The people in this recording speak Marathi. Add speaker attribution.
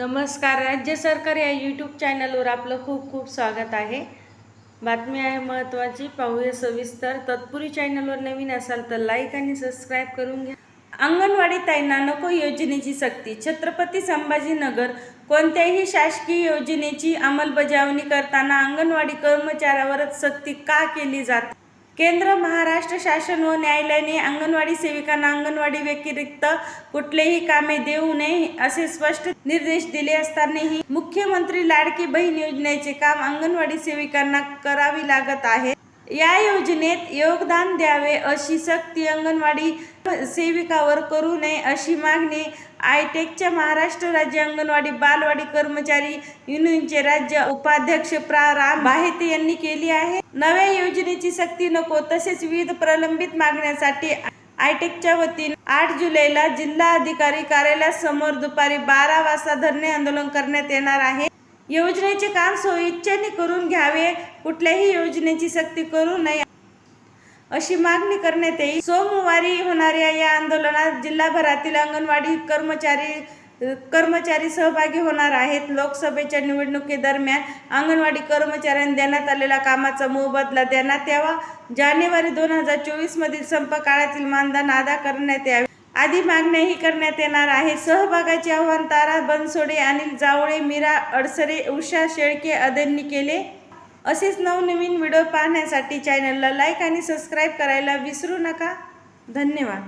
Speaker 1: नमस्कार. राज्य सरकार या यूट्यूब चॅनलवर आपलं खूप खूप स्वागत आहे. बातमी आहे महत्त्वाची पाहूया सविस्तर. तत्पुरी चॅनलवर नवीन असाल तर लाईक आणि सबस्क्राईब करून घ्या. अंगणवाडी ताईंना नको योजनेची सक्ती. छत्रपती संभाजीनगर कोणत्याही शासकीय योजनेची अंमलबजावणी करताना अंगणवाडी कर्मचाऱ्यावरच सक्ती का केली जाते? केंद्र महाराष्ट्र शासन व न्यायालयाने अंगणवाडी सेविकांना अंगणवाडी व्यतिरिक्त कुठलेही कामे देऊ नये असे स्पष्ट निर्देश दिले असतानाही मुख्यमंत्री लाडकी बहीण योजनेचे काम अंगणवाडी सेविकांना करावी लागत आहे. या योजनेत योगदान द्यावे अशी सक्ती अंगणवाडी सेविकावर करू नये अशी मागणी आयटेकच्या महाराष्ट्र राज्य अंगणवाडी बालवाडी कर्मचारी युनियनचे राज्य उपाध्यक्ष प्रा राम बाहेते यांनी केली आहे. नव्या योजनेची सक्ती नको तसेच विविध प्रलंबित मागण्यासाठी आयटेकच्या वतीने आठ जुलैला जिल्हा अधिकारी कार्यालयासमोर दुपारी बारा वाजता धरणे आंदोलन करण्यात येणार आहे. योजनेचे काम स्वइच्छेने करून घ्यावे. कुठल्याही योजनेची सक्ती करू नये. अशी मागणी करण्यात येईल सोमवारी होणाऱ्या या आंदोलनात जिल्हाभरातील अंगणवाडी कर्मचारी कर्मचारी सहभागी होणार आहेत. लोकसभेच्या निवडणुकीदरम्यान अंगणवाडी कर्मचाऱ्यांना देण्यात आलेला कामाचा मोबदला देण्यात यावा. जानेवारी दोन हजार चोवीस मधील संप काळातील मानधन अदा करण्यात यावे. आदी मागण्याही करण्यात येणार आहे. सहभागाचे आव्हान तारा बनसोडे अनिल जावळे मीरा अडसरे उषा शेळके अदेंनी केले. असेच नवनवीन व्हिडिओ पाहण्यासाठी चॅनलला लाईक आणि सबस्क्राईब करायला विसरू नका. धन्यवाद.